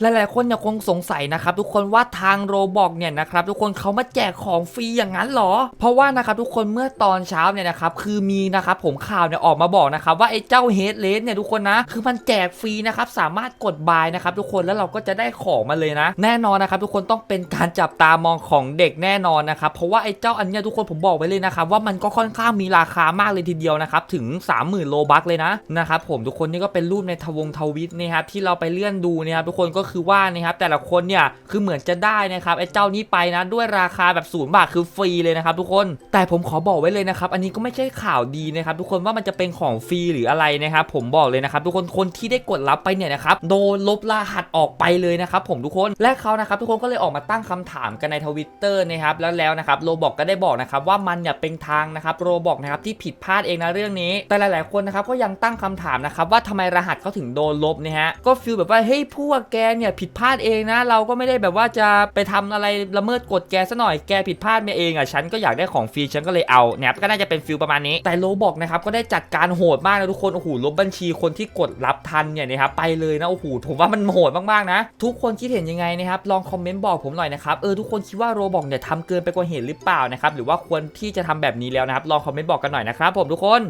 หลายๆคนเนี่ยคงสงสัยนะครับทุกคนว่าทางโรบอกเนี่ยนะครับทุกคนเขามาแจกของฟรีอย่างนั้นเหรอ เพราะว่านะครับทุกคนเมื่อตอนเช้าเนี่ยนะครับคือมีนะครับผมข่าวเนี่ยออกมาบอกนะครับว่าไอ้เจ้าเฮดเลสเนี่ยทุกคนนะคือมันแจกฟรีนะครับสามารถกดบายนะครับทุกคนแล้วเราก็จะได้ของมาเลยนะ แน่นอนนะครับทุกคนต้องเป็นการจับตามองของเด็กแน่นอนนะครับเพราะว่าไอ้เจ้าอันเนี้ยทุกคนผมบอกไว้เลยนะครับว่ามันก็ค่อนข้างมีราคามากเลยทีเดียวนะครับถึง 30,000โลบัคเลยนะนะครับผมทุกคนนี่ก็เป็นรูปในทวงทวิตนะครับที่เราไปเลื่อนดูนะครับทุกคนก็คือว่านะครับแต่ละคนเนี่ยคือเหมือนจะได้นะครับไอ้เจ้านี้ไปนะด้วยราคาแบบศูนย์บาทคือฟรีเลยนะครับทุกคนแต่ผมขอบอกไว้เลยนะครับอันนี้ก็ไม่ใช่ข่าวดีนะครับทุกคนว่ามันจะเป็นของฟรีหรืออะไรนะครับผมบอกเลยนะครับทุกคนคนที่ได้กดรับไปเนี่ยนะครับโดนลบรหัสออกไปเลยนะครับผมทุกคนและเขานะครับทุกคนก็เลยออกมาตั้งคำถามกันในทวิตเตอร์นะครับแล้วแล้วนะครับโรบอกก็ได้บอกนะครับว่ามันเนี่ยเป็นทางนะครับโรบอกนะครับที่ผิดพลาดเองนะเรื่องนี้ แต่หลาย ๆ คนนะครับก็ยังตั้งคำถามนะครับว่าทำไมรหัสเขาถึงโดนลบนะฮะก็ฟีลแบบว่าเฮ้ยพวกแกเนี่ยผิดพลาดเองนะ เราก็ไม่ได้แบบว่าจะไปทำอะไรละเมิดกฎแกซะหน่อยแกผิดพลาดมาเองอะฉันก็อยากได้ของฟรีฉันก็เลยเอาเนี่ยก็น่าจะเป็นฟิลประมาณนี้แต่โรบอกนะครับก็ได้จัดการโหดมากนะทุกคนโอ้โหลบบัญชีคนที่กดรับทันเนี่ยนะครับไปเลยนะโอ้โหผมว่ามันโหดมากๆนะ ทุกคนคิดเห็นยังไงนะครับลองคอมเมนต์บอกผมหน่อยนะครับเออทุกคนคิดว่าโรบอกเนี่ยทำเกินไปกว่าเหตุหรือเปล่านะครับหรือว่าควรที่จะทำแบบนี้แล้วนะครับลองคอมเมนต์บอกกันหน่อยนะครับผมทุกคน